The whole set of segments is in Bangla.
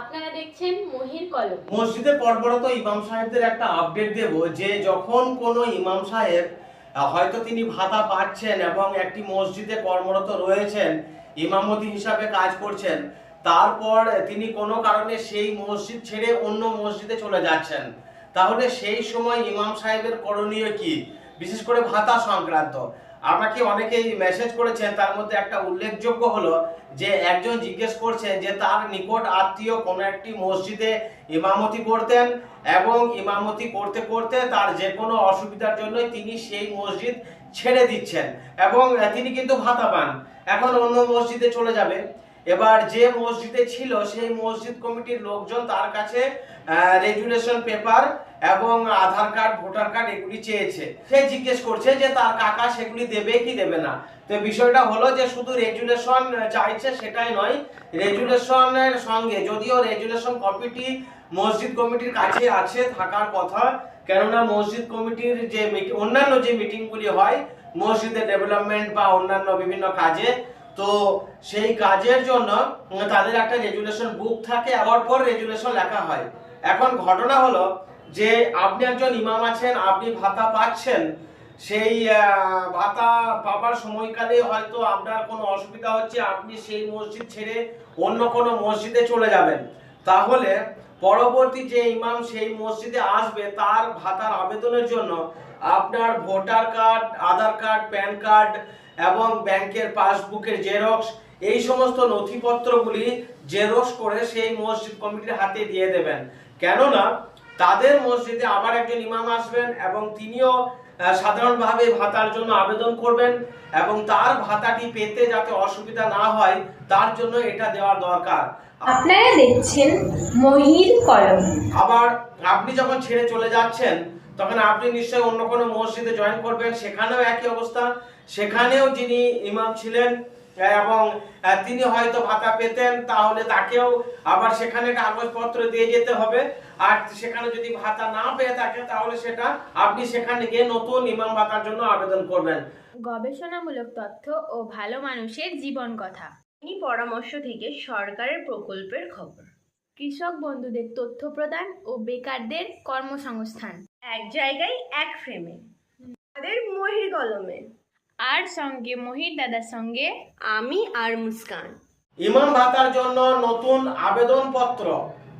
আপনারা দেখছেন মহির কলম। মসজিদে কর্মরত ইমাম সাহেবদের একটা আপডেট দেব, যে যখন কোনো ইমাম সাহেব হয়তো তিনি ভাতা পাচ্ছেন এবং একটি মসজিদে কর্মরত রয়েছেন, ইমামতি হিসাবে কাজ করছেন, তারপর তিনি কোনো কারণে সেই মসজিদ ছেড়ে অন্য মসজিদে চলে যাচ্ছেন, তাহলে সেই সময় ইমাম সাহেবের করণীয় কি? বিশেষ করে ভাতা সংক্রান্ত। আমাকে অনেকেই মেসেজ করেছেন, তার মধ্যে একটা উল্লেখযোগ্য হলো যে একজন জিজ্ঞেস করছেন যে তার নিকট আত্মীয় কোনো একটি মসজিদে ইমামতি করতেন এবং ইমামতি করতে করতে তার যে কোনো অসুবিধার জন্য তিনি সেই মসজিদ ছেড়ে দিচ্ছেন এবং তিনি কিন্তু ভাতা পান এখন অন্য মসজিদে চলে যাবে। এবার যে মসজিদে ছিল, সেই মসজিদ কমিটির লোকজন তার কাছে রেজুলেশন পেপার এবং আধার কার্ড ভোটার কার্ড এগুলি চেয়েছে। সে জিজ্ঞেস করছে যে তার কাকা সেগুলি দেবে কি দেবে না? তো বিষয়টা হলো যে শুধু রেজুলেশন চাইছে সেটাই নয় রেজুলেশনের সঙ্গে যদিও রেজুলেশন কপিটি মসজিদ কমিটির কাছে আছে থাকার কথা, কেননা মসজিদ কমিটির যে অন্যান্য যে মিটিংগুলি হয়, মসজিদের ডেভেলপমেন্ট বা অন্যান্য বিভিন্ন কাজে তো সেই কাজের জন্য তাদের একটা রেজুলেশন বুক থাকে, আবার পর রেজুলেশন লেখা হয়। এখন ঘটনা হলো যে, আপনি একজন ইমাম আছেন, আপনি ভাতা পাচ্ছেন, সেই ভাতা পাবার সময়কালে হয়তো আপনার কোনো অসুবিধা হচ্ছে, আপনি সেই মসজিদ ছেড়ে অন্য কোনো মসজিদে চলে যাবেন। তাহলে পরবর্তী যে ইমাম সেই মসজিদে আসবে, তার ভাতার আবেদনের জন্য আপনার voter card, Aadhaar card, PAN card এবং ব্যাংকের পাসবুকের জেরক্স, এই সমস্ত নথিপত্রগুলি জেরক্স করে সেই মসজিদ কমিটির হাতে দিয়ে দেবেন। কেননা তাদের মসজিদে আবার একজন ইমাম আসবেন এবং তিনিও সাধারণভাবে ভাতার জন্য আবেদন করবেন এবং তার ভাতাটি পেতে যাতে অসুবিধা না হয়, তার জন্য এটা দেওয়া দরকার। আপনারা দেখছেন মহির কলম। আবার আপনি যখন ছেড়ে চলে যাচ্ছেন তখন আপনি নিশ্চয়ই অন্য কোনো মসজিদে জয়েন করবেন। সেখানেও একই অবস্থা। সেখানেও যিনি ইমাম ছিলেন এবং তিনি হয়তো ভাতা পেতেন তাহলে তাকেও আবার সেখানে কাগজপত্র দিয়ে যেতে হবে। আর সেখানে যদি ভাতা না পেয়ে থাকে তাহলে সেটা আপনি সেখানে গিয়ে নতুন ইমাম ভাতার জন্য আবেদন করবেন। গবেষণামূলক তথ্য ও ভালো মানুষের জীবন কথা। এই পরামর্শ থেকে সরকারের প্রকল্পের খবর। কৃষক বন্ধুদের তথ্য প্রদান ও বেকারদের কর্মসংস্থান। এক জায়গায় এক ফ্রেমে আমাদের মহির কলমে। আর সঙ্গে মহির দাদার সঙ্গে আমি আর মুস্কান। ইমাম ভাতার জন্য নতুন আবেদনপত্র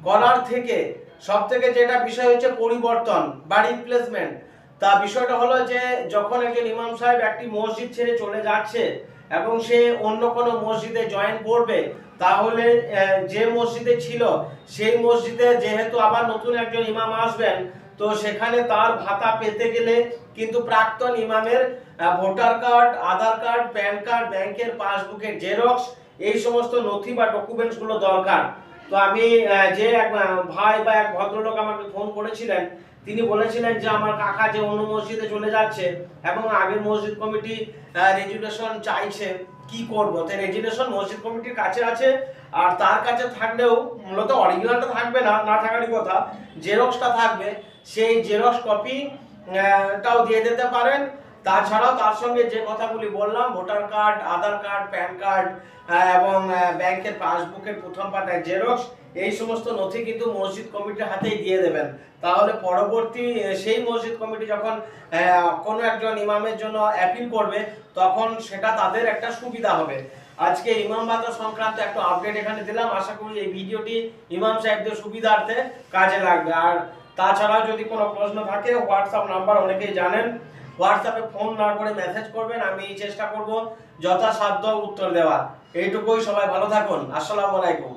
করার থেকে সব থেকে যেটা বিষয় হচ্ছে পরিবর্তন বা রিপ্লেসমেন্ট তা বিষয়টা হলো যে, যখন একজন ইমাম সাহেব একটি মসজিদ ছেড়ে চলে যাচ্ছে এবং সে অন্য কোনো মসজিদে জয়েন করবে, তাহলে যে মসজিদে ছিল, সেই মসজিদে যেহেতু আবার নতুন একজন ইমাম আসবেন, তো সেখানে তার ভাতা পেতে গেলে কিন্তু প্রাক্তন ইমামের voter card, Aadhaar card, PAN card, ব্যাংকের পাসবুকের জেরক্স, এই সমস্ত নথি বা ডকুমেন্টসগুলো দরকার। তো আমি যে এক, ভাই বা এক ভদ্রলোক আমাকে করেছিলেন তিনি বলেছিলেন যে আমার কাকা যে অন্য মসজিদে চলে যাচ্ছে এবং আগের মসজিদ কমিটি রেজুলেশন চাইছে, কি করব? তাই রেজুলেশন মসজিদ কমিটির কাছে আছে, আর তার কাছে থাকলেও মূলত অরিজিনালটা থাকবে না না থাকারই কথা জেরক্সটা থাকবে, সেই জেরক্স কপি টাও দিয়ে দিতে পারেন। তাছাড়াও তার সঙ্গে যে কথাগুলি বললাম, voter card, Aadhaar card, PAN card এবং ব্যাংকের পাসবুকের প্রথম পাতায় জেরক্স, এই সমস্ত নথি কিন্তু মসজিদ কমিটির হাতেই দিয়ে দেবেন। তাহলে পরবর্তী সেই মসজিদ কমিটি যখন কোনো একজন ইমামের জন্য অ্যাপিল করবে, তখন সেটা তাদের একটা সুবিধা হবে। আজকে ইমাম ভাতা সংক্রান্ত একটা আপডেট এখানে দিলাম। আশা করি এই ভিডিওটি ইমাম সাহেবদের সুবিধার্থে কাজে লাগবে। আর তাছাড়াও যদি কোনো প্রশ্ন থাকে হোয়াটসঅ্যাপ নাম্বার অনেকেই জানেন। হোয়াটসঅ্যাপে ফোন না করে মেসেজ করবেন, আমি চেষ্টা করব যথাসাধ্য উত্তর দেওয়ার। এইটুকুই সবাই ভালো থাকুন। আসসালামু আলাইকুম।